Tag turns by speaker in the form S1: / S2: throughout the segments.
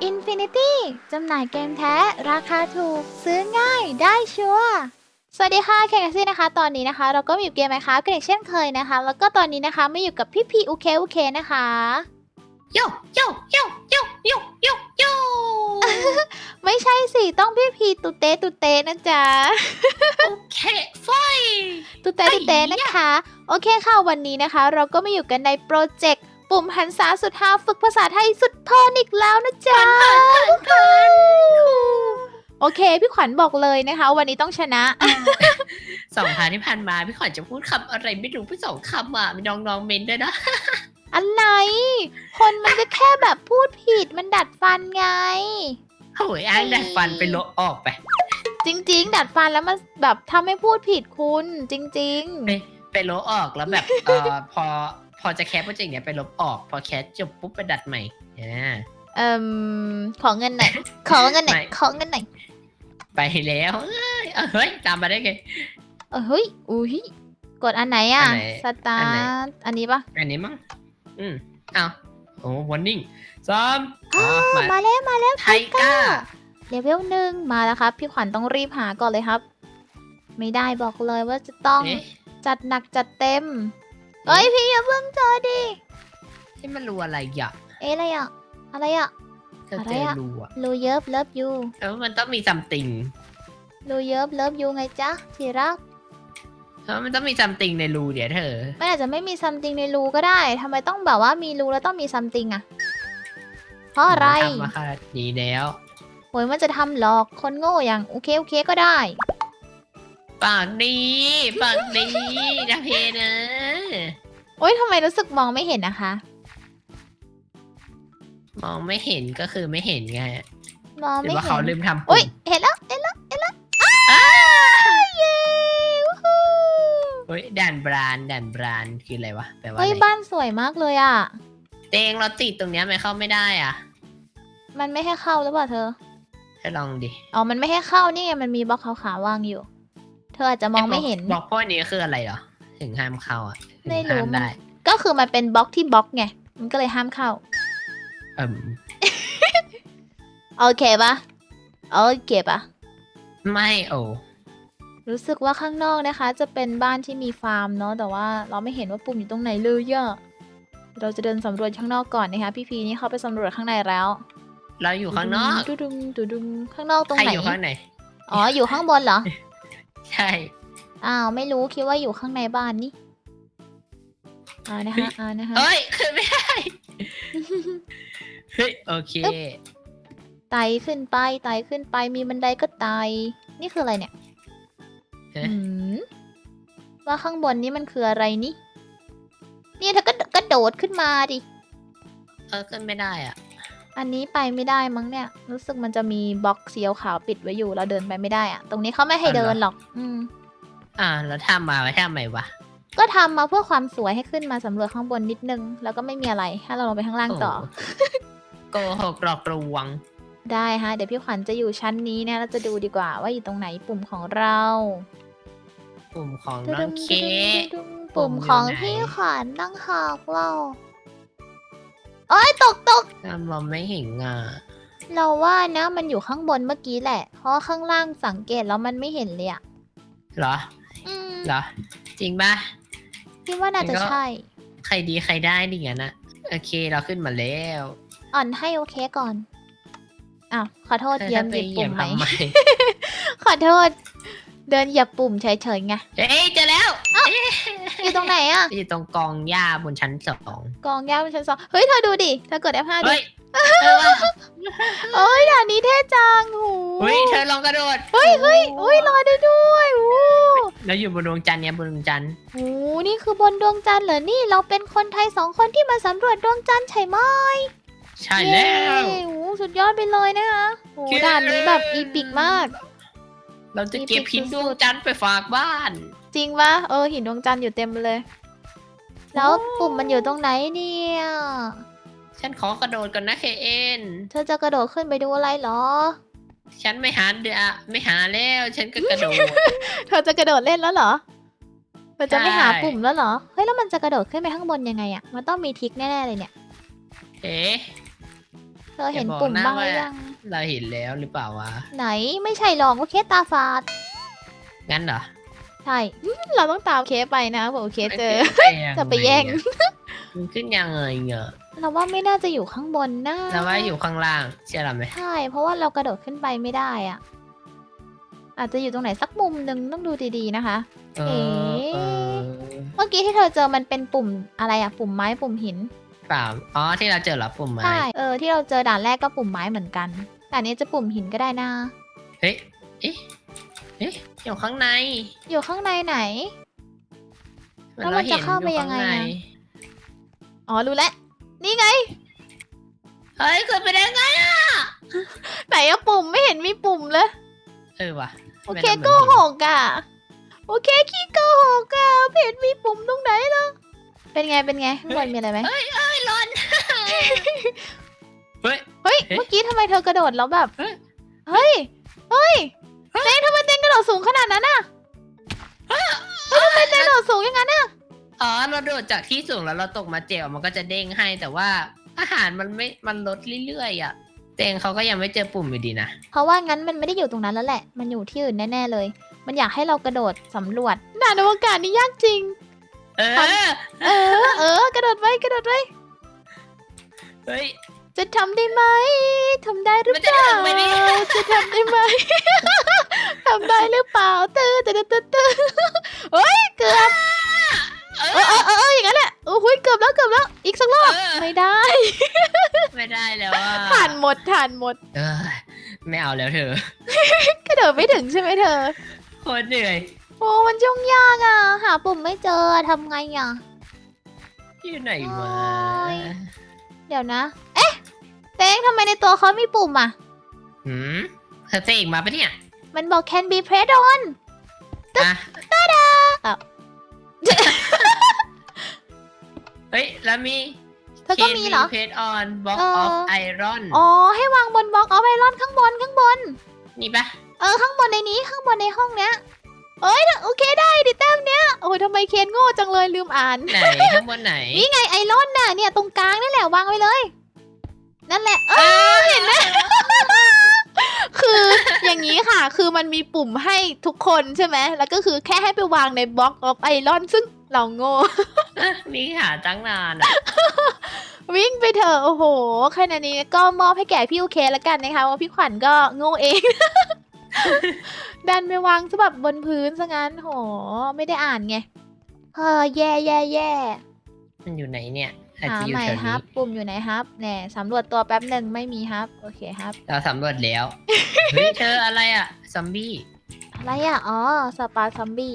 S1: Infinity จำหน่ายเกมแท้ ราคาถูก ซื้อง่ายได้ชัวร์สวัสดีค่ะแคคซี่นะคะ ตอนนี้นะคะ เราก็มีอยู่เกมไหมคะกันอีกเช่นเคยนะคะ แล้วก็ตอนนี้นะคะไม่อยู่กับพี่พีอุเคอุเคนะคะ
S2: โยโยโยโยโยโยโย
S1: ไม่ใช่สิ ต้องพี่พีตุเตตุเตนะจ๊ะ
S2: โอเคไฟ
S1: ตุเตตุเตนะคะ โอเคค่ะวันนี้นะคะ เราก็มาอยู่กันในโปรเจกต์ ปุ่มหันษาสุดฮาฝึกภาษาไทยสุดเพลินอีกแล้วนะจ๊ะโอเค พี่ขวัญบอกเลยนะคะ วันนี้ต้องชนะ
S2: สองพาร์ทที่ผ่านมา พี่ขวัญจะพูดคำอะไรไม่รู้พี่สองคำอะมีน้องๆเมนด้วยนะ
S1: อะไร คนมันก็แค่แบบพูดผิดมันดัดฟันไง
S2: โอ้ยอ้างดัดฟันไปลบออกไป
S1: จริง ๆ ดัดฟันแล้วมันแบบทำให้พูดผิดคุณ จริง
S2: ไปไปลบออกแล้วแบบเออพอ อจะแคปโปรเจกต์เนี้ยไปลบออก พอแคปจบปุ๊บไปดัดใหม่อ่า
S1: ๆเอ่มขอเงินหน่อย ขอเงินหน่อย
S2: ไม่
S1: ขอเงินหน่อย
S2: ไปแล้วเอ้ยเอ้ยเฮ้ย ตามมาได้ไง
S1: เออเฮ้ย อุ้ย กดอันไหนอะ
S2: อันไหน
S1: สตา
S2: อันไหน
S1: ร์ท อันนี้ปะ
S2: อันนี้มั้งอืมเอาโอ้วอร์นิ่งสาม
S1: อ้าว
S2: มา
S1: มาแล้ว มาแล้ว
S2: ไทก้า
S1: เลเวลหนึ่งมาแล้วครับ พี่ขวัญต้องรีบหาก่อนเลยครับ ไม่ได้บอกเลยว่าจะต้อง
S2: เอ๊ะ
S1: จัดหนักจัดเต็ม เอ้ยพี่อย่าเพิ่งเจอดิ
S2: ที่มันรัวอะไรอะ
S1: เอ๊ะอะไรอะอะไรอะ
S2: เธอ
S1: อะไร
S2: เจอ
S1: อะ
S2: รูอะ
S1: ลูเยิบเลิฟยู
S2: แล้วมันต้องมีซัมติง
S1: ลูเยิบเลิฟยูไงจ๊ะที่รัก
S2: แล้วมันต้องมีซัมติงในรูเดี๋ยวเธอ
S1: มันอาจจะไม่มีซัมติงในรูก็ได้ทำไมต้องแบบว่ามีรูแล้วต้องมีซัมติงอะเพราะอะไร
S2: ทำมาขนาดนี้แล้ว
S1: โหยมันจะทำหลอกคนโง่อย่างโอเคโอเคก็ได้
S2: ปากดีปากดีนะเพนะ
S1: โอ๊ยทำไมรู้สึกมองไม่เห็นนะคะ
S2: มองไม่เห็นก็คือไม่เห็นไง
S1: มอง
S2: หรือ
S1: ไม่
S2: ว่า
S1: เห็
S2: เขา
S1: น
S2: ลืมทำ
S1: โอ๊ย
S2: ปุ่ม
S1: เห็นแล้วเห็นแล้วเห็นแล้ว
S2: อ้า
S1: เย้วู้ฮู้
S2: เฮ้ยด่านบรานด่านบรานคืออะไรวะแปลว่า
S1: เฮ้ย
S2: อะไร
S1: บ้านสวยมากเลยอะ
S2: เตงเราติดตรงเนี้ยไม่เข้าไม่ได้อะ
S1: มันไม่ให้เข้าหรือเปล่าเธอ
S2: ให้ลองดิ
S1: อ๋อมันไม่ให้เข้านี่ไงมันมีบล็อกขาวๆวางอยู่ เธออาจจะมองไม่เห็น
S2: บอกพวกนี้คืออะไรเหรอ ถึงห้ามเข้าอะถึง
S1: ไม่รู้
S2: ห้าม
S1: มัน
S2: ได้
S1: ก็คือมันเป็นบล็อกที่บล็อกไง มันก็เลยห้ามเข้า
S2: เอิ่ม
S1: โอเคปะโอเคปะ
S2: ไม่โอ้
S1: รู้สึกว่าข้างนอกนะคะ จะเป็นบ้านที่มีฟาร์มเนาะ แต่ว่าเราไม่เห็นว่าปุ่มอยู่ตรงไหนเลยอะเราจะเดินสำรวจข้างนอกก่อนนะคะ พี่พีนี่เขาไปสำรวจข้างในแล้ว
S2: เราอยู่ข้างนอก
S1: ดุดุมดุดุมข้างนอกตรง
S2: ใคร
S1: ไหน
S2: อยู่ข้างไหน
S1: อ๋อ อยู่ข้างบนเหรอ
S2: ใช่
S1: อ้าวไม่รู้คิดว่าอยู่ข้างในบ้านนี่เอ่านะคะเอ่านะคะ
S2: เฮ้ยขึ้นไม่ได้ เฮ้ยโอเค
S1: ไต่ขึ้นไปไต่ขึ้นไปมีบันไดก็ไต่นี่คืออะไรเนี่ย
S2: ฮะ
S1: อืมว่าข้างบนนี้มันคืออะไรนี่ นี่เธอก็กระโดดขึ้นมาดิ
S2: เออขึ้นไม่ได้อะ
S1: อันนี้ไปไม่ได้มั้งเนี่ย รู้สึกมันจะมีบล็อกสีขาวๆปิดไว้อยู่ เราเดินไปไม่ได้อะตรงนี้เขาไม่ให้
S2: อ๋อเหรอ
S1: เดินหรอก อืม
S2: อ่าแล้วทำมาไว้ทำไมวะ
S1: ก็ทำมาเพื่อความสวยให้ขึ้นมาสำรวจข้างบนนิดนึง แล้วก็ไม่มีอะไร ให้เราลงไปข้างล่างต่อ
S2: โโกหกหลอกลวง
S1: ได้ฮะ เดี๋ยวพี่ขวัญจะอยู่ชั้นนี้นะเราจะดูดีกว่าว่าอยู่ตรงไหนปุ่มของเรา
S2: กลุ่มของ
S1: ดึ
S2: น้อง
S1: ง
S2: เค
S1: ดึงปุ่มของ
S2: ปุ่มอยู่ไหน
S1: พี่ขวัญตั้งหากเรา โอ้ยตกตก
S2: ทำเราไม่เห็นอะ
S1: เราว่านะมันอยู่ข้างบนเมื่อกี้แหละ เพราะว่าข้างล่างสังเกตแล้วมันไม่เห็นเลยอะ
S2: เหรอ
S1: อืม
S2: เหรอ จริงปะ
S1: พี่ว่าน่าจะ
S2: งั้นก็
S1: ใช่
S2: ใครดีใครได้ดิงั้นนะโอเคเราขึ้นมาแล้ว
S1: อ่อนให้โอเคก่อน อ้าว ขอโทษ
S2: ธอ
S1: เหยียม
S2: จะ
S1: หยิบปุ่มไหม
S2: ทำไม
S1: ขอโทษ เดินเหยียบปุ่มเฉยๆไง
S2: เฮ้ยเจอแล้ว
S1: อยู่ตรงไหนอะ
S2: อยู่ตรงกองหญ้าบนชั้นสอง
S1: กองยาวบนชั้นสองเฮ้ยเธอดูดิ เธอกด F5 ดิ
S2: เฮ้ยเออว่ะ
S1: โอ้ยด่านนี้เท่จังโห
S2: เฮ้ยเธอลองกระโดด
S1: เฮ้ยเฮ้ยเฮ้ยลอยได้ด้วยโอ้
S2: แล้วอยู่บนดวงจันทร์เนี่ยบนดวงจันทร์
S1: โหนี่คือบนดวงจันทร์เหรอนี่เราเป็นคนไทยสองคนที่มาสำรวจดวงจันทร์ใช่ไหม
S2: ใช่แล้ว
S1: เย้โหสุดยอดไปเลยนะคะโหด่านนี้แบบอีปิกมาก
S2: เราจะเก็บหินดวงจันทร์ไปฝากบ้าน
S1: จริงปะเออหินดวงจันทร์อยู่เต็มเลย แล้วปุ่มมันอยู่ตรงไหนเนี่ย
S2: ฉันขอกระโดดก่อนนะเคเอ็น
S1: เธอจะกระโดดขึ้นไปดูอะไรเหรอ
S2: ฉันไม่หาเดือไม่หาแล้ว ฉันก็กระโดด
S1: เธอจะกระโดดเล่นแล้วเหรอมันจะไม่หา
S2: ใช่
S1: ปุ่มแล้วเหรอ เฮ้ยแล้วมันจะกระโดดขึ้นไปข้างบนยังไงอะมันต้องมีทริกแน่ๆเลยเนี่ย
S2: เอ๊ะ
S1: เธอเห็น
S2: อย่าบอก
S1: ปุ่ม
S2: นะ
S1: บ้างหรือ
S2: ว่า
S1: ยัง
S2: เราเห็นแล้วหรือเปล่าวะ
S1: ไหนไม่ใช่หรอกโอเคสตาฝาด
S2: งั้นเหรอ
S1: ใช่อืมเราต้องตามเคสไปนะเผื่อเคสเจอ
S2: ไปยัง
S1: จะไปแย่ง
S2: ไอะมันขึ้นยังไงเงอะ
S1: เราว่าไม่น่าจะอยู่ข้างบนนะ
S2: แต่ว่าอยู่ข้างล่างเชื่อเราไหม
S1: ใช่ เพราะว่าเรากระโดดขึ้นไปไม่ได้อะอาจจะอยู่ตรงไหนสักมุมหนึ่งต้องดูดีๆนะคะ
S2: เออ
S1: เอ๊ะ
S2: เออ
S1: เมื่อกี้ที่เธอเจอมันเป็นปุ่มอะไรอะปุ่มไม้ปุ่มหิน
S2: เปล่า อ๋อที่เราเจอเหรอปุ่มไม้
S1: ใช่ เออที่เราเจอด่านแรกก็ปุ่มไม้เหมือนกัน ด่านนี้จะปุ่มหินก็ได้นะ
S2: เฮ้ยเอ๊ะเอ๊ะอยู่ข้างใน
S1: อยู่ข้างในไหน
S2: หมือ
S1: แล้วมันจะเข้าไป
S2: รห็นอ
S1: ยังไง
S2: ข้า
S1: อะ
S2: ใน
S1: อ๋อรู้แล้วนี่ไง
S2: เฮ้ยเกิดไปได้ไงอะ
S1: ไหนอะปุ่มไม่เห็นมีปุ่มเลย
S2: เออว่ะ
S1: โอเค
S2: ทำไม
S1: โก
S2: ราห
S1: ห
S2: มือน
S1: กอะโอเคขี้โกหกอะเพจมีปุ่มตรงไหนล่ะเป็นไงเป็นไงข้างบนมีอะไรไหม
S2: เฮ้ยเฮ้ยร้อน เฮ้ย
S1: เฮ้ย
S2: เอ๊ะ
S1: เมื่อกี้ทำไมเธอกระโดดแล้วแบบ
S2: เฮ้ย
S1: เฮ้ย เฮ้ยเต้งทำไมเต้งกระโดดสูงขนาดนั้นอะเฮ้ยทำไมเต้งกระโดดสูงอย่างนั้นอะ
S2: อ๋อเราโดดจากที่สูงแล้วเราตกมาเจ็บมันก็จะเด้งให้แต่ว่าอาหารมันไม่มันลดเรื่อยๆอะเตงเขาก็ยังไม่เจอปุ่มอยู่ดีนะ
S1: เพราะว่างั้นมันไม่ได้อยู่ตรงนั้นแล้วแหละ มันอยู่ที่อื่นแน่ๆเลย มันอยากให้เรากระโดดสำรวจด่านอวกาศนี่ยากจริง
S2: เออ
S1: เออ เออ กระโดดไว้กระโดดไว้
S2: เฮ้ย
S1: จะทำได้ไหมทำได้หรือ
S2: มัน
S1: เป
S2: จะ
S1: ล่า
S2: ถึงไหมเนี่ย
S1: จะทำได้ไหม ทำได้หรือเปล่าตื้อตื้อตื้อตื้อเฮ้ยเกือบ
S2: เอ
S1: เออเออเออเอออย่างนั้นแหละโอ้โหเกือบแล้วเกือบแล้ว อีกสักรอบ
S2: อ
S1: ไม่ได้
S2: ไม่ได้แล้วอะ
S1: ผ่านหมดผ่านหมด
S2: เออไม่เอาแล้วเธอ ก
S1: ระโดดไม่ถึงใช่ไหมเธอ
S2: โคตรเหนื่อย
S1: โอ้มันยุ่งยากอะ หาปุ่มไม่เจอทำไงอะ
S2: อยู่ไหนวะ
S1: โอ้ยเดี๋ยวนะ เอ๊ะเต้งทำไมในตัวเขามีปุ่มอะ
S2: หืมเธอเตะอีกมาปะเนี่ย
S1: มันบอก can be pressed on
S2: อะ
S1: อ้าว
S2: เฮ้ย แล้วมี
S1: เธอก็มีเหรอ
S2: เพจออนบ็อก
S1: เออ
S2: อ อฟไอรอน
S1: อ๋อ ให้วางบนบล็อกเอาไอรอนข้างบนข้างบน
S2: นี่ปะ
S1: เออ ข้างบนในนี้ข้างบนในห้องเนี้ยเอ้ยโอเคได้ดิแต้มเนี้ยโอ้ยทำไมเคนโง่จังเลยลืมอ่าน
S2: ไหน ข้างบนไหน
S1: นี่ไงไอรอนน่ะเนี่ยตรงกลางนี่แหละวางไว้เลย นั่นแหละ เออเห็นไหมคืออย่างนี้ค่ะ คือมันมีปุ่มให้ทุกคนใช่ไหม แล้วก็คือแค่ให้ไปวางในบล็อกออฟไอรอนซึ่งเราโง่
S2: นี่หาตั้งนานอะ
S1: วิ่งไปเถอะโอ้โหขนาดนี้ก็มอบให้แก่พี่โอเคแล้วกันนะคะว่าพี่ขวัญก็โง่เอง ดันไปวางซะแบบบนพื้นซะงั้นโห ไม่ได้อ่านไงเฮ้อแย่แย่แย่
S2: มันอยู่ไหนเนี่ย อาจ
S1: หา
S2: จะอยู่
S1: ใหม่
S2: แถว
S1: ครั
S2: นี้
S1: บปุ่มอยู่ไหนครับแหน่สำรวจตัวแป๊บหนึ่งไม่มีครับโอเคครับ
S2: เราสำรวจแล้ว เฮ้ยเธออะไรอะ ซอมบี้
S1: อะไรอะ อ๋อ สปาซอมบี้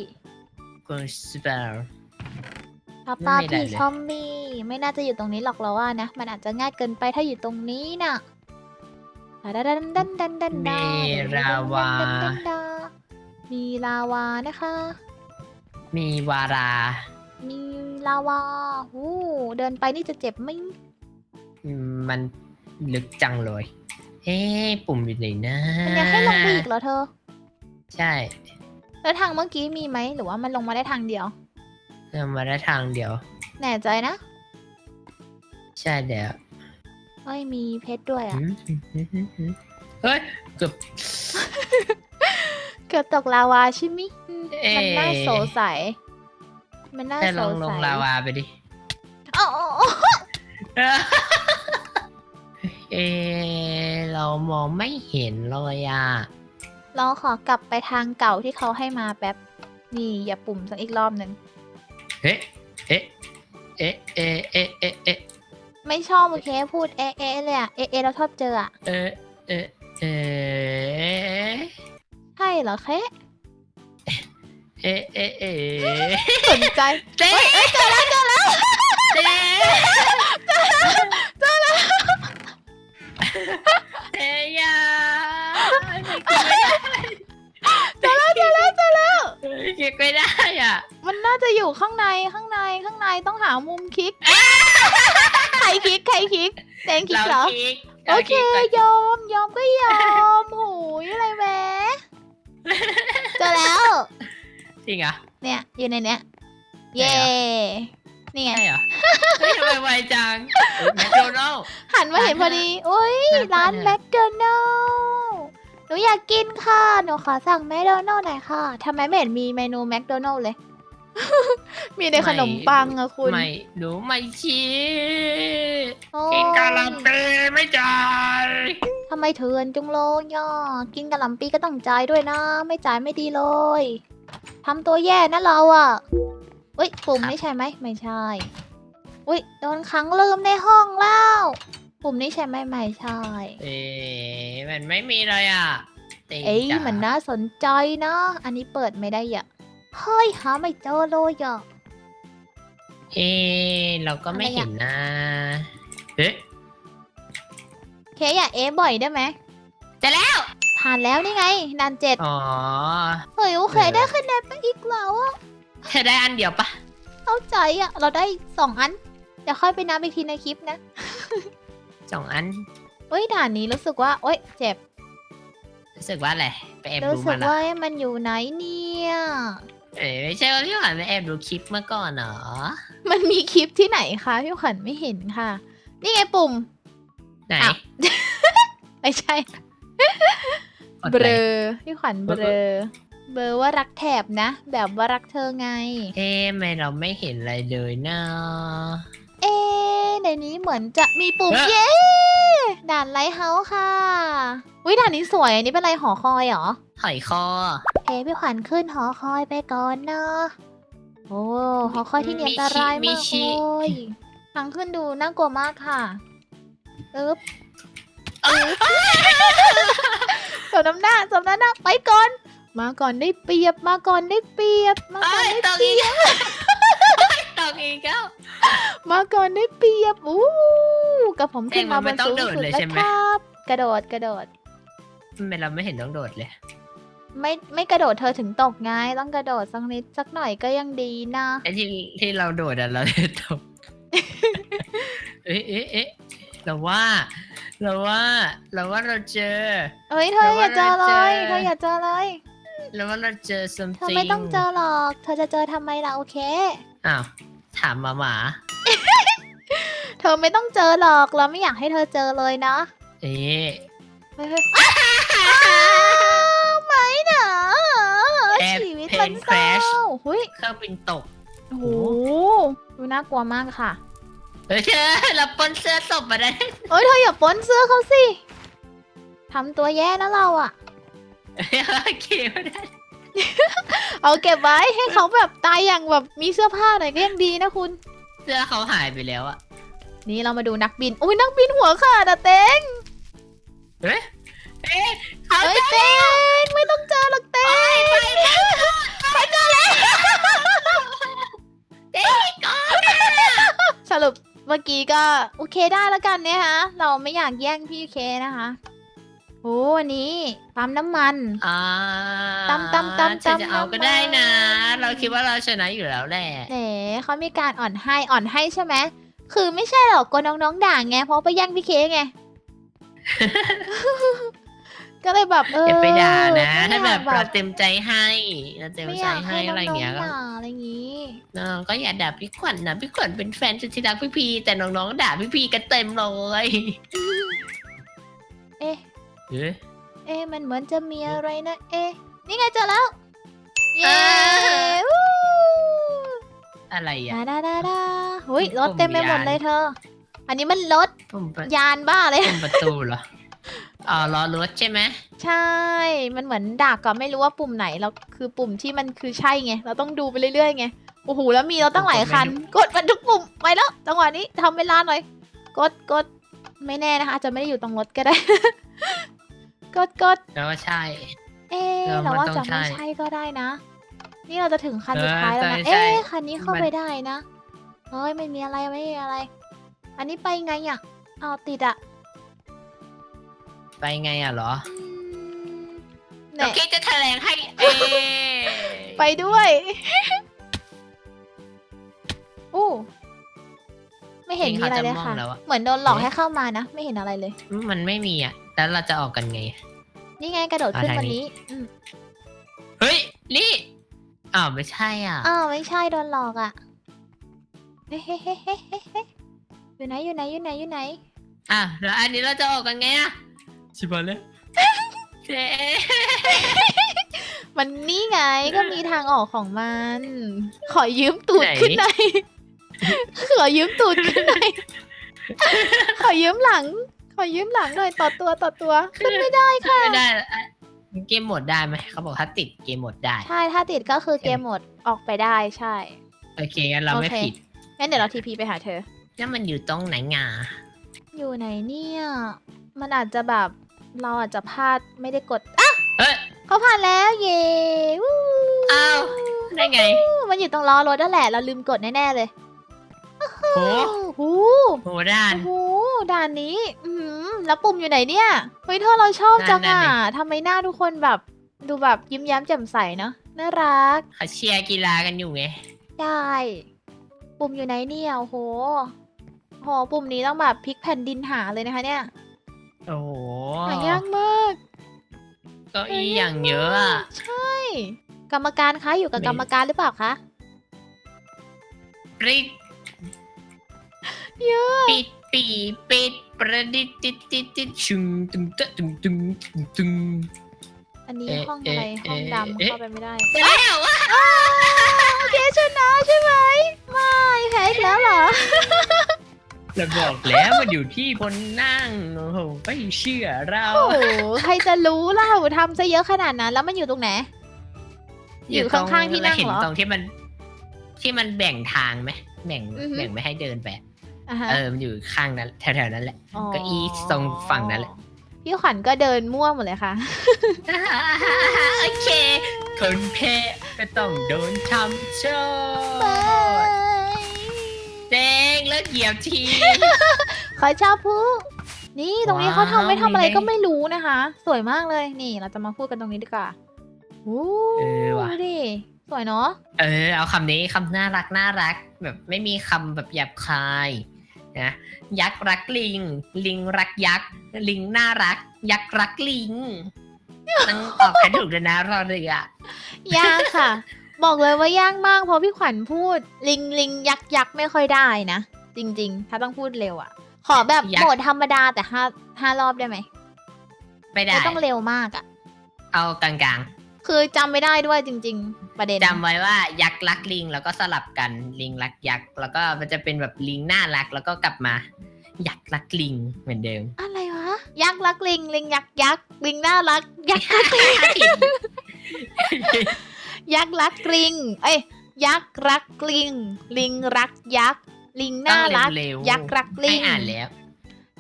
S2: กูสเปล
S1: สปา
S2: ไม่ได้
S1: ผี
S2: เลย
S1: ซอมบี้ ไม่น่าจะอยู่ตรงนี้หรอกเราว่านะ มันอาจจะง่ายเกินไปถ้าอยู่ตรงนี้น่ะดันดันดันดันดัน
S2: มีราวา
S1: มีลาวานะคะ
S2: มีวารา
S1: มีลาวาหูเดินไปนี่จะเจ็บไหม
S2: อืมมันลึกจังเลย เอ๊ะปุ่มอยู่ไหนนะ
S1: มันยังให้ลงไปอีกเหรอเธอ
S2: ใช่
S1: แล้วทางเมื่อกี้มีไหมหรือว่ามันลงมาได้ทางเดียว
S2: เรามาได้ทางเดียว
S1: แน่ใจนะ
S2: ใช่เดี๋ยว
S1: เอ้ยมีเพชรด้วยอะ
S2: อืมอืมอืมอืมอืมเฮ้ยเกือบ
S1: เกือบตกลาวาใช่ไหมยอืม
S2: เอ๊ะ
S1: มันน่าสงสัย มันน่า
S2: แค่
S1: ส
S2: ล
S1: ง
S2: งลง
S1: สัย
S2: ลาวาไปดิ
S1: อ๋ออ๋ออ๋อ
S2: เอะเรามองไม่เห็นเลยอะ
S1: เราขอกลับไปทางเก่าที่เขาให้มาแป๊บ นี่อย่าปุ่มสักอีกรอบหนึ่ง
S2: เอ๊ะเอ๊ะเอ๊ะเอ๊ะเอ๊ะเอ๊ะเอ๊ะ
S1: ไม่ชอบโอเคพูดเอะเอะเลยอะเอะเอะเราชอบเจออะ
S2: เอ๊ะเอ๊ะเอ๊ะ
S1: ใช่เหรอแค่
S2: เอ๊ะเอ๊ะเอ๊ะ
S1: สนใจ
S2: เจ๊เอ้ยเจอแล้วเจอแล้วเจ๊เจอแล้วเจ๊ยาไม่กินไม่ได้
S1: เจอแล้วเจอแล้วเจอแล้ว
S2: กินไม่ได้อะ
S1: มันน่าจะอยู่ข้างในข้างในข้างในต้องหามุมคลิก ใครคลิกใครคลิกแตงคลิกเหรอ
S2: คลิก
S1: โอเค
S2: รา
S1: ยอมยอมก็ยอมหูยอะไรแหมเจอแล้ว
S2: จ ริงเหรอ
S1: เนี่ยอยู่ในเนี้ย
S2: ไหน
S1: เย่
S2: อะ
S1: นี่ไง
S2: ใช่เหรอเฮ้ยทำไมไวจังแมคโดนัลด์
S1: หาหันมาเห็นพอดีโอ้ยร้านแมคโดนัลล์หนูอยากกินค่ะ หนูขอสั่งแมคโดนัลล์หน่อยค่ะทำไมไม่เห็นมีเมนูแมคโดนัลล์เลย มีในขนมปังอะคุณ
S2: ไม่หนูไม่ชี้
S1: โอ้ย
S2: กินกาลัมเปไม่จ่าย
S1: ทำไมเถื่อนจุงเลยอะกินกะหล่ำปีก็ต้องจ่ายด้วยนะ ไม่จ่ายไม่ดีเลย ทำตัวแย่นะเราอะอุ้ยปุ่มนี่ใช่ไหมไม่ใช่อุ้ยโดนขังลืมในห้องแล้วปุ่มนี้ใช่ไหมไม่ใช่
S2: เอ๊ะมันไม่มีเลยอะติง
S1: เอ้ย
S2: จ๋า
S1: มันน่าสนใจนะ อันนี้เปิดไม่ได้อะเฮ้ยหาไม่เจอเลยอะ
S2: เอ๊ะเราก็ไม่
S1: อะไรอะ
S2: เห็นนะเอ๊ะ
S1: เคอยากเอะบ่อยได้ไหม
S2: จะแล้ว
S1: ผ่านแล้วนี่ไงนานเจ็ด
S2: อ๋อ
S1: เฮ้ยโอเค
S2: เออ
S1: ได้คะแนนไปอีกแล้วอะ
S2: เธอได้อันเดียวปะ
S1: เข้าใจอะเราได้สองอันเดี๋ยวค่อยไปนับอีกทีในคลิปนะ
S2: สองอัน
S1: เฮ้ยด่านนี้รู้สึกว่าโอ๊ยเจ็บ
S2: รู้สึกว่าอะไรไปแอบ
S1: รู้
S2: ดู
S1: สึ
S2: มั
S1: ก
S2: นเหรอ
S1: ว่ามันอยู่ไหนเนี่ย
S2: เอ้ยไม่ใช่ว่าพี่หวานไปแอบดูคลิปเมื่อก่อนเหรอ
S1: มันมีคลิปที่ไหนคะพี่ขวัญไม่เห็นค่ะ นี่ไงปุ่ม
S2: ไหน
S1: อ้าว ไม่ใช่
S2: กด
S1: เบ
S2: ไห
S1: ล
S2: น
S1: อพี่ขวัญเบลอเบลอว่ารักแถบนะ แบบว่ารักเธอไง
S2: เอ๊ะทำไมเราไม่เห็นอะไรเลยนะ
S1: เอ๊ะในนี้เหมือนจะมีปุ่ม
S2: เอ๊ะ
S1: เย้ด่านไลท์เฮาส์ค่ะวิด่านนี้สวยอันนี้เป็นอะไรหอคอยเหรอ
S2: หอยคอ
S1: เอ๊ะพี่ขวัญขึ้นหอคอยไปก่อนนะโอ้หอคอยที่นี่อันตรายมากเลยทางขึ้นดูน่ากลัวมากค่ะอึ๊บอึ๊บ สมน้ำหน้าสมน้ำหน้าไปก่อน มาก่อนได้เปรียบมาก่อนได้เปรียบมาก่
S2: เอ้
S1: อน
S2: ย
S1: ได้
S2: ตก
S1: เปรี
S2: อี
S1: ย
S2: ก
S1: บ
S2: ตกอีกแล้ว
S1: มาก่อนได้เปรียบอู้กับผมขึ้นมาบ
S2: เอ็งมันไม่
S1: น
S2: ต้อง
S1: สูง
S2: โดด
S1: สุด
S2: เลย
S1: แล้ว
S2: ใช่ไหม
S1: ครับ กระโดดกระโดด
S2: ทำไมเราไม่เห็นต้องโดดเลย
S1: ไม่ไม่กระโดดเธอถึงตกไงต้องกระโดดสักนิดสักหน่อยก็ยังดีนะ
S2: ไอ้ที่ที่เราโดดอะเราตกเอ๊ะเอ๊ะเอ๊ะเราว่า เราว่าเราว่าเราเจอ
S1: เฮ้ยเธออย่าเจอเลย
S2: เดี๋ยวว่าเราเจอ
S1: เธออย่าเจอเลย
S2: เราว่าเราเจอ
S1: เธอ
S2: something
S1: ไม่ต้องเจอหรอก เธอจะเจอทำไมล่ะโอเค
S2: อ้าวถามหมาหมา
S1: เธอไม่ต้องเจอหรอก เราไม่อยากให้เธอเจอเลยนะ
S2: เอ๊ะ
S1: เฮ้ยเฮ้ยอ้าวไม่นะ
S2: แอร์
S1: ชีวิต
S2: เพ
S1: มัน
S2: น
S1: เศ
S2: แคร
S1: ร้า
S2: ช
S1: เฮ้ย
S2: เครื่องบินตก
S1: โอ้โหดูน่ากลัวมากค่ะ
S2: เฮ้ยเธอเราปนเสื้อศพมาได้
S1: เอ้ยเธออย่าปล้นเสื้อเขาสิทำตัวแย่นะเราอะ
S2: โอเคไม่ได้
S1: เอาเก็บไว้ให้เขาแบบตายอย่างแบบมีเสื้อผ้าหน่อยก็ยังดีนะคุณ
S2: เสื้อเขาหายไปแล้วอะ
S1: นี่เรามาดูนักบินอุ้ยนักบินหัวขาดอะเต้ง
S2: เอ๊ะเอ๊ะเขา
S1: เอ้ยเต้งไม่ต้องเจอหรอกเต้ง
S2: ไปแล้วไปเจอแล้วเอ๊ะก่อน
S1: สรุปเมื่อกี้ก็โอเคได้แล้วกันเนี่ยฮะ เราไม่อยากแย่งพี่เคนะคะโอ้อันนี้ปั๊มน้ำมัน
S2: อ่า
S1: ตำตำตำ
S2: ฉันจะ
S1: ตำ
S2: เอาก็ได้นะ
S1: ตำ
S2: เราคิดว่าเราชนะอยู่แล้วแหละ
S1: เอ๋เขามีการอ่อนให้อ่อนให้ใช่ไหมคือไม่ใช่หรอกกลัวน้องๆด่าไงเพราะไปแย่งพี่เคไง ก็เลยแบบเออ
S2: อย่าไปด่านะ
S1: ไม่
S2: ถ้าแบบ
S1: อยก
S2: เราเต็มใจให้เราเต็ม
S1: ไม่อ
S2: ใจ
S1: ยาก
S2: ให้
S1: ให้
S2: อะไรอย่างเงี้ย
S1: น้
S2: ก็
S1: องๆด่าอะไรอย่างงี้
S2: น้องก็อย่าด่าพี่ขวัญนะพี่ขวัญเป็นแฟนสุดที่รักพี่พีแต่น้องๆด่าพี่พีกันเต็มเลย
S1: เอ๊ะ
S2: เอ๊ะ
S1: เอ๊ะมันเหมือนจะมีอะไรนะเอ๊ะนี่ไงเจอแล้วเย้
S2: อ่า
S1: วู้
S2: อะไรอะ
S1: ดาดาดาดาหุย
S2: ผม
S1: รถเต็มไปหมด
S2: ยาน
S1: เลยเธอ อันนี้มันรถ
S2: ปุ่มประ
S1: ยานบ้าเลย
S2: ปุ่มประตูเหรอ อ๋อล้อรถใช่ไหม
S1: ใช่ มันเหมือนดักก็ไม่รู้ว่าปุ่มไหนแล้วคือปุ่มที่มันคือใช่ไง เราต้องดูไปเรื่อยๆไง โอ้โห แล้วมีเราตั้งหลายคัน กดมันทุกปุ่ม ไปแล้ว จังหวะนี้ทำเวลาหน่อย กดกดไม่แน่นะคะ อาจจะไม่ได้อยู่ตรงรถก็ได้ กดกด
S2: แล้วก็ใช่
S1: เอ๊
S2: เออ
S1: เราว่า
S2: มันต้
S1: จะ
S2: องใช่
S1: ไม่ใช่ก็ได้นะ นี่เราจะถึงคันสุด
S2: เออ
S1: ท้ายแล้วนะ
S2: ใช่
S1: เอ๊ะ
S2: ใช่
S1: คันนี้เข้า
S2: มัน
S1: ไปได้นะ เฮ้ยไม่มีอะไรไม่มีอะไร อันนี้ไปไงอะเอาติดอะ
S2: ไปไงอะเหรอ
S1: อืม
S2: โอ
S1: เนี่ย
S2: เคจะแถลงให้เอ๊ะ
S1: ไปด้วย อู้ไม่เห็นมีอะไรเลยค่ะ
S2: เขาจมองแล้วอะ
S1: เหมือนโดนหลอกให้เข้ามานะ ไม่เห็นอะไรเลย
S2: มันไม่มีอะ แล้วเราจะออกกันไง
S1: นี่ไงกระโดดขึ้น
S2: อ่าทาง
S1: วัน
S2: นี้
S1: นี้อืม
S2: เฮ้ย นี่ อ้าว ไม่ใช่อะ
S1: อ้าวไม่ใช่โดนหลอกอะ เฮ้เฮ้เฮ้เฮ้เฮ้เฮ้อยู่ไหนอยู่ไหนอยู่ไหนอยู่ไหน
S2: อะ แล้วอันนี้เราจะออกกันไงอะ ชิบะเลยเจ๊
S1: มันนี่ไงก็มีทางออกของมัน ขอยืมตูดขึ้นในขอยืมตูดขึ้นในขอยืมหลัง ขอยืมหลังหน่อยต่อตัวต่อตัวขึ้นไม่ได้ค่ะ
S2: ไม่ได้อะเกมโหมดได้ไหมเขาบอกถ้าติดเกมโหมดได้
S1: ใช่ถ้าติดก็คือเกมหมดออกไปได้ใช่
S2: โอเคงั้นเราไม่
S1: โอเค
S2: ผิด
S1: งั้นเดี๋ยวเราทีพีไปหาเธอ
S2: นั่นมันอยู่ตรงไหนงา
S1: อยู่ไหนเนี่ย มันอาจจะแบบเราอาจจะพลาดไม่ได้กดอะ
S2: เอ้ย
S1: เขาผ่านแล้วเย้วู้
S2: อ้าวได้ไง
S1: มันอยู่ตรงล้อรถนั่นแหละเราลืมกดแน่ๆเลย
S2: โห
S1: โอ้โห
S2: โหด้าน
S1: โอ้โหด่านนี้ อือหือแล้วปุ่มอยู่ไหนเนี่ยเฮ้ยเธอเราชอบจัง
S2: นั่
S1: อะ
S2: นน่ะดิ
S1: ทำไมหน้าทุกคนแบบ ดูแบบยิ้มแย้มแจ่มใสเนาะน่ารัก
S2: เขาเชียร์กีฬากันอยู่ไง
S1: ได้ ปุ่มอยู่ไหนเนี่ยโอ้โหโหปุ่มนี้ต้องแบบพลิกแผ่นดินหาเลยนะคะเนี่ย
S2: โอ้โห
S1: หายากมาก
S2: เก็อีอย่างเยอะอะ
S1: ใช่ กรรมการคะอยู่กับ
S2: ไม่
S1: กรรมการหรือเปล่าคะ
S2: ปิด
S1: เยอะ
S2: ปิดปีปิดประดิษฐ์ติดติดติดชุงตึงตึงตึงตึงตึงตึง
S1: อันนี้
S2: เอ๊ะ
S1: ห้องอะไร
S2: เอ๊ะ
S1: ห้องดำ
S2: เอ๊ะ
S1: เข้าไปไม่ได้
S2: ไปแล้วอะ
S1: อ้าวโอเคชนะใช่ไหมไม่แพ้อีกแล้วเหรอ
S2: เราบอกแล้วมันอยู่ที่คนนั่งโอ้โหไม่เชื่อเรา
S1: โอ้โหใครจะรู้เล่าทำซะเยอะขนาดนั้น แล้วมันอยู่ตรงไหน อยู่
S2: ตรง
S1: ข้างๆที่นั่ง
S2: เห็น
S1: เหรอ
S2: ตรงที่มัน ที่มันแบ่งทางไหมแบ่ง
S1: อือฮึ
S2: แบ่งไม่ให้เดินไป
S1: อ่าฮะ
S2: เออมันอยู่ข้างนั้นแถวๆนั้นแหละเก้าอี้ตรงฝั่งนั้นแหละ
S1: พี่ขวัญก็เดินมั่วหมดเลยค่ะ
S2: โอเค คนแพ้ก็ต้องโดนทำโทษ เด้งแล้วเหยียบที
S1: ขอชอบผู้นี่ตรงนี้เขา
S2: ว้าว
S1: ทำไม่ทำอะไร
S2: มีให้
S1: ก็ไม่รู้นะคะ สวยมากเลยนี่เราจะมาพูดกันตรงนี้ดีกว่าโอ้
S2: เออว่ะ
S1: ดูดิสวยเนาะ
S2: เออเอาคำนี้คำน่ารักน่ารัก แบบไม่มีคำแบบหยาบคายนะยักษ์รักลิง ลิงรักยักษ์ลิงน่ารัก ยักษ์รักลิงต้องออกให้ถูกเลยนะรอเรือ ยา
S1: กค่ะ บอกเลยว่ายากมากเพราะพี่ขวัญพูด ลิงลิงยักยักไม่ค่อยได้นะ จริง ๆ ถ้าต้องพูดเร็วอะ่ะขอแบบโหมดธรรมดาแต่ห้าห้ารอบได้ไหม
S2: ไม่ได้
S1: ไม่ต้องเร็วมากอะ่ะ
S2: เอากลาง
S1: คือจำไม่ได้ด้วยจริง ๆ ประเด็น
S2: ๆจำไว้ว่ายักษ์รักลิงแล้วก็สลับกันลิงรักยักษ์แล้วก็มันจะเป็นแบบลิงน่ารักแล้วก็กลับมา ยักษ์รักลิงเหมือนเดิม
S1: อะไรวะ ยักษ์รักลิงลิงยักษ์ยักษ์ลิงน่ารักยักษ์รักลิง ยักษ์รักลิง เอ้ย ยักษ์รักลิง ลิงรักยักษ์ ลิงน่ารัก
S2: ต้องเร็วๆ
S1: ยักษ์รักลิ
S2: ให้
S1: ง
S2: อ่านแล้ว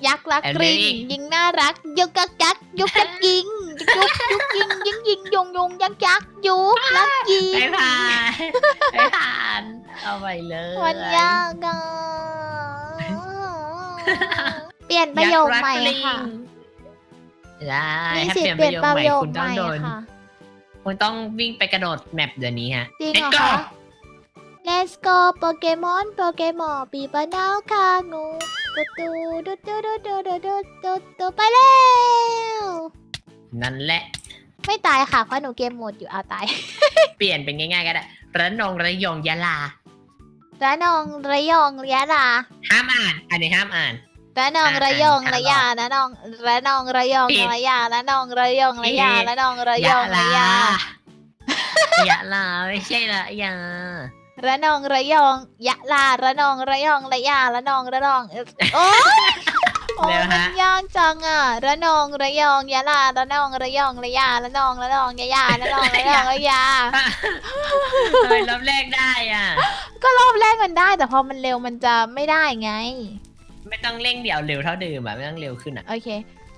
S1: ยักษ์รัก
S2: เอา
S1: ก
S2: เลย
S1: ริงยิงน่ารักยุกกักยักยุกกักยิงยุกยุกยิงยิงยิงยงยงยักยักยุกรักยิง
S2: ไม่ผ่านไม่ผ่านเอาไปเลย
S1: มันยากอะเปลี่ยนประโยคใหม่ค่ะ
S2: ได้
S1: มี
S2: ถ้า
S1: สิท
S2: เปลี่ย
S1: ธิ์
S2: น
S1: เป
S2: ป
S1: ลี่ย
S2: ระ
S1: น
S2: โยค
S1: ประ
S2: ใหม่
S1: โยค
S2: คุณ
S1: ให
S2: ต้องโดน
S1: ม่ค่ะ
S2: คุณต้องวิ่งไปกระโดดแมปเดี๋ยวนี้ฮะ
S1: จริงเหรอ
S2: Let's go
S1: คะ Let's go โปเกมอนโปเกมอนปีบะนาวคานูตูตูดูดูดูดูดูดูดูดูไปแล้ว
S2: นั่นแหละ
S1: ไม่ตายค่ะ เพราะหนูเกมโหมดอยู่เอาตาย
S2: เปลี่ยนเป็นง่ายๆก็ได้ระนองระยองยะลา
S1: ระนองระยองยะลา
S2: ห้ามอ่าน อันนี้ห้ามอ่าน
S1: ระนอง
S2: อ่า
S1: ระยอง
S2: อ่าน
S1: ระยาระนองระนองระยอง
S2: ผิด
S1: ระยาระนองระยองระยา
S2: ผิด
S1: ระนองระยองระยายะ
S2: ลาไม่ใช่ละยา
S1: ระนองระยองยะลาระนองระยองระยาระนองระนองเอ้ยโอ้ยโอ้
S2: เร็
S1: ยว
S2: ฮะ
S1: มันยากจังอะระนองระยองยะลาระนองระยองระยาระนองระนองยะยาระนองระยองระยา
S2: ทำไมรอบแรกได้อะ
S1: ก็รอบแรกมันได้แต่พอมันเร็วมันจะไม่ได้ไง
S2: ไม่ต้องเร่งเดี่ยวเร็วเท่าเดิมอะไม่ต้องเร็วขึ้นอะ
S1: โอเค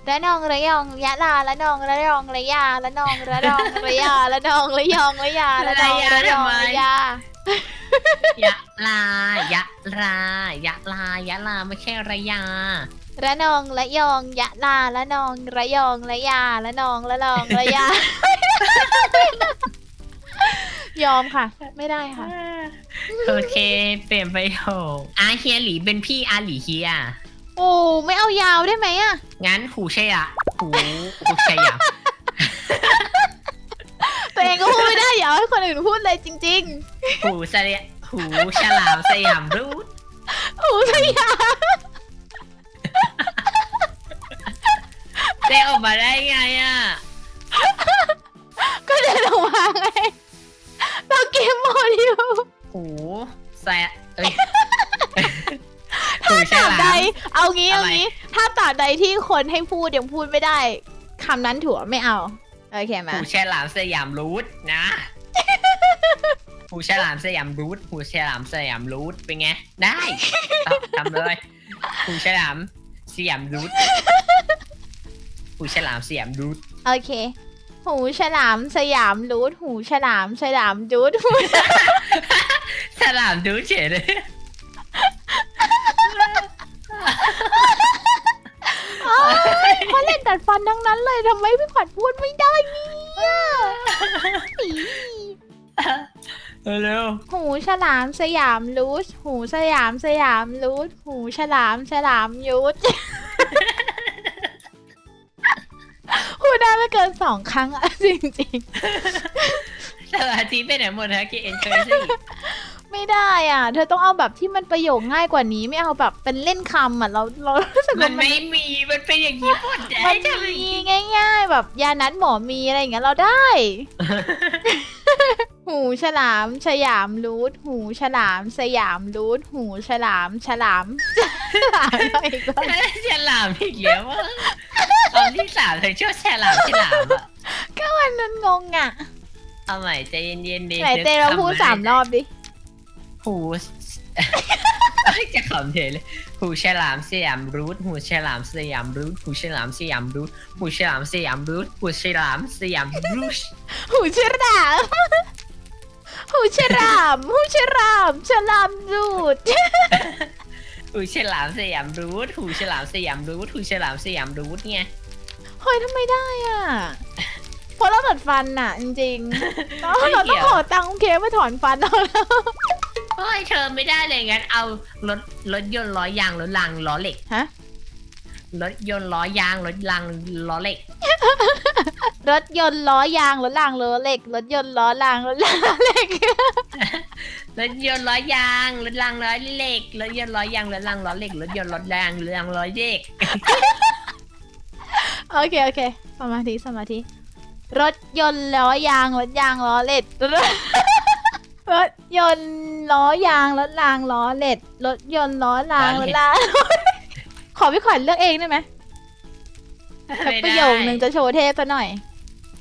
S1: ระนองระยองยะลาระนองระยองระยาระนองระนองระยาระนองระยองระยาระนองระยองระยา
S2: ยะลายะลายะลายะลาไม่ใช่ระยา
S1: ระนองระยองยะลาระนองระยองระยาระนองระนองระยา ยอมค่ะ ไม่ได้ค่ะ
S2: โอเค เปลี่ยนไปโหอาเฮียหลีเป็นพี่อาหลีเฮีย
S1: โอ้ไม่เอายาวได้ไหมอะ
S2: งั้นหูใช่อะหูหูใช่อะ
S1: ตัวเองก็พูดไม่ได้อย่าเอาให้คนอื่นพูดเลยจริง
S2: หูเสยหูฉลามสยามรูด
S1: ๆโอ้สยาม
S2: ได้ออกมาได้ไงอะ
S1: ก็เดินออกมาไง เราเกมโหมดอยู่
S2: หูแซะเอ้ยหูฉ
S1: ตราบ
S2: ลา
S1: ใด
S2: ม
S1: เอางี้
S2: อะ
S1: เอา
S2: ไร
S1: งี้ ถ้าตราบใดที่คนให้พูดยังพูดไม่ได้คำนั้นถั่วไม่เอา โอเคไหม
S2: หูฉลามสยามรูทนะ หูฉลามสยามรูทหูฉลามสยามรูทเป็นไง ได้เอาทำเลยหูฉลามสยามรูทหูฉลามสยามรูท
S1: โอเค หูฉลามสยามรูทหูฉลามฉลามรูทหู
S2: ฉลามดูเฉยเลย
S1: เขาเล่นดัดฟันทั้งนั้นเลยทำไมพี่ขวัญพูดไม่ได้เนี่ยอี
S2: เร็ว
S1: หูฉลามสยามรูทหูสยามสยามรูทหูฉลามฉลามยูทพูด ได้ไม่เกินสองครั้งอะจริง
S2: สมาธิไปไหนหมดฮะกีเอ็นเคยสิ
S1: ๆไม่ได้อะ เธอต้องเอาแบบที่มันประโยคง่ายกว่านี้ไม่เอาแบบเป็นเล่นคำอะเราเรารู้สึก
S2: มั
S1: ว่านมัน
S2: ไม่มีมันเป็นอย่างนี้หมดจะ
S1: มั
S2: ให้
S1: น
S2: ทำอย่าง
S1: มี
S2: นี้
S1: ง่าย ๆ แบบยานัดหมอมีอะไรอย่างเงี้ยเราได้ หูฉลามสยามรูทหูฉลามสยามรูทหูฉลามฉลามฉลามอะไรอีกแล้ว
S2: ฉลามอีกแล้วอะตอนที่สามเธอชอบฉลามฉลามอะ
S1: มันมันงงอะ
S2: เอาใหม่ใจเย็นๆดิ
S1: ไหนเตเราพูดสามรอบดิ
S2: หูเอ้ยจะขำเฉยเลย หูฉลามสยามรูทหูฉลามสยามรูทหูฉลามสยามรูทหูฉลามสยามรูทหูฉลามสยามรูท
S1: หูฉลามหูฉลามหูฉลามฉลามรูด
S2: หูฉลามสยามรูทหูฉลามสยามรูทหูฉลามสยามรูทไง
S1: เฮ้ยทำไมได้อะ เพราะเราตัดฟันอะ จริงๆเราเราต้องขอตังค์โอเคมาถอนฟันเอาแล้ว
S2: เฮ้ยเธอไม่ได้เลยงั้นเอารถรถยนต์ล้อยางรถรางล้อเหล็ก
S1: ฮะ
S2: รถยนต์ล้อยางรถรางล้อเหล็ก
S1: รถยนต์ล้อยางรถรางล้อเหล็กรถยนต์ล้อรางรถรางล้อเหล็ก
S2: รถยนต์ล้อยางรถรางล้อเหล็กรถยนต์ล้อยางรถรางล้อเหล็กรถยนต์รถรางรางล้อเหล็ก
S1: โอเคโอเคสมาธิสมาธิ รถยนต์ล้อยางรถยางล้อเหล็กรถรถยนต์ล้อยางรถรางล้อเหล็กรถยนต์ล้อรางรถราง ขอพี่ขวัญเลือกเองได้ไหมสัก
S2: ไม่
S1: ประ
S2: ได้
S1: โยคนึงจะโชว์เทพซะหน่อย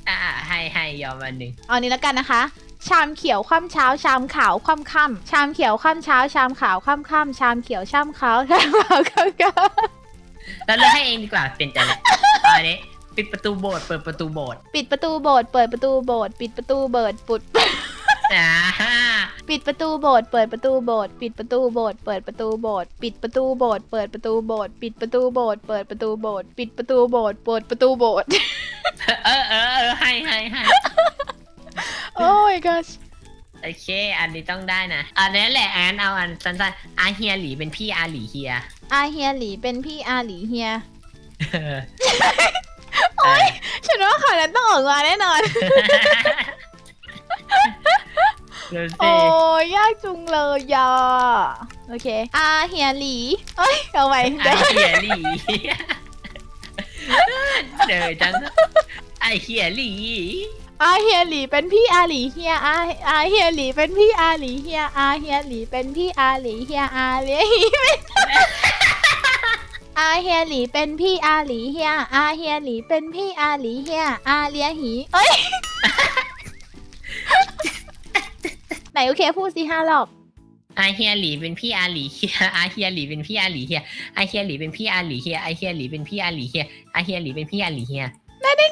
S2: อ่าให้ให้ยอมอันหนึ่ง
S1: เอานี้แล้วกันนะคะ ชามเขียวคว่ำเช้า ชามขาวคว่ำค่ำชามเขียวคว่ำเช้า ชามขาวคว่ำค่ำชามเขียวชามขาวชามขาวคว่ำค่ำ
S2: เราเลือกให้เองดีกว่าเป็นใจเลยเอาอันนี้ ปิดประตูโบสถ์เปิดประตูโบสถ์
S1: ปิดประตูโบสถ์เปิดประตูโบสถ์ปิดประตูโบสถ์ปุด
S2: อ่า
S1: ปิดประตูโบสถ์เปิดประตูโบสถ์ปิดประตูโบสถ์เปิดประตูโบสถ์ปิดประตูโบสถ์เปิดประตูโบสถ์ปิดประตูโบสถ์เปิดประตูโบสถ์ปิดประตูโบสถ์เปิดประตูโบสถ์
S2: เออเออเออให้ให้ให้
S1: โอ้ my gosh
S2: โอเค อันนี้ต้องได้นะ อันนี้แหละอันเอาอันสั้นๆอาเฮียหลีเป็นพี่อาหลีเฮีย
S1: อาเฮียหลีเป็นพี่อาหลีเฮีย
S2: โอ้ย
S1: ฉันว่าข่าวนั้นต้องออกมาแน่นอน
S2: ดูสิ
S1: โอ้ยยากจุงเลยย่าโอเคอาเฮียหลีเอ้ยเอาไปเดี๋
S2: อา
S1: ยว
S2: เฮียหลีเดี๋ยวจังไอเฮียหลี
S1: อาเฮียหลีเป็นพี่อาหลีเฮียอาอาเฮียหลีเป็นพี่อาหลีเฮียอาเฮียหลีเป็นพี่อาหลีเฮียอาเลียหีเป็น อาเฮียหลีเป็นพี่อาหลีเฮียอาเฮียหลีเป็นพี่อาหลีเฮียอาเลียหีเอ้ย ไหนโอเคพูดสิห้ารอบ
S2: อาเฮียหลีเป็นพี่อาหลีเฮียอาเฮียหลีเป็นพี่อาหลีเฮียอาเฮียหลีเป็นพี่อาหลีเฮียอาเฮียหลีเป็นพี่อาหลีเฮียอาเฮียหลีเป็นพี่อาหลีเฮีย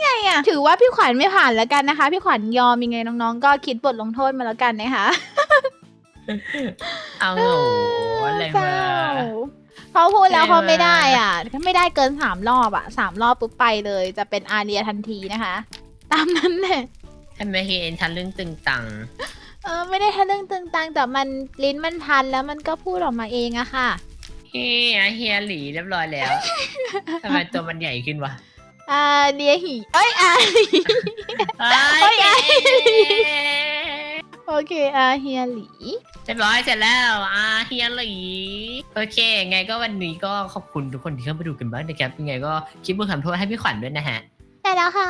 S1: ไงอะถือว่าพี่ขวัญไม่ผ่านแล้วกันนะคะ พี่ขวัญยอมยังไงน้องๆ ก็คิดบทลงโทษมาแล้วกันนะคะ
S2: เอาโหอะไร
S1: เศ
S2: มา
S1: ร้า เขาพูดแล้ว
S2: อะไร
S1: เขา
S2: วะ
S1: ไม่ได้อะถ้าไม่ได้เกินสามรอบอะสามรอบปุ๊บไปเลย จะเป็นอาเรียทันทีนะคะ ตามนั้นแหละ
S2: ทำไมเฮียเอ็นทันเรื่องตึงตัง
S1: เออไม่ได้ทะลึ่งตึงตังแต่มันลิ้นมันพันแล้วมันก็พูดออกมาเองอะค่ะ
S2: เฮียอาเฮียหลีเรียบร้อยแล้วทำไมตัวมันใหญ่ขึ้นวะ
S1: อาเรียหีเอ้ยอาหลี
S2: เฮ้ย
S1: โอ้ย
S2: เอ๊ะ
S1: โอโอเคอาเฮียหลี
S2: เรียบร้อยเสร็จแล้วอาเฮียหลีโอเคไงก็วันนี้ก็ขอบคุณทุกคนที่เข้ามาดูกันบ้างนะครับยังไงก็คลิปมือคำโทษให้พี่ขวัญด้วยนะฮะ
S1: ได้แล้วค่ะ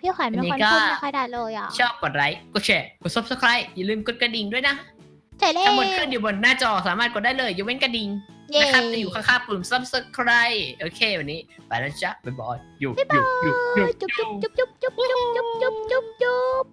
S1: พี่ขวัญเป็น
S2: อันนี้
S1: คน
S2: ก็
S1: พูดไม่ค่อยได้เลยอะ
S2: ชอบกดไลค์กดแชร์กด subscribe อย่าลืมกดกระดิ่งด้วยนะ
S1: ใช่เลย
S2: ทั้งหมดขึ้นอยู่บนหน้าจอสามารถกดได้เลยยกเว้นกระดิ่ง
S1: เย้
S2: นะครับจะอยู่ข้างๆปุ่ม subscribe โอเควันนี้ไปแล้วจ้ะบ๊ายบายอยู่อยู่อยู่อยู่
S1: จุ๊บจุ๊บจุ๊บจุ๊บจุ๊บจุ๊บจุ๊บจุ๊บจุ๊บ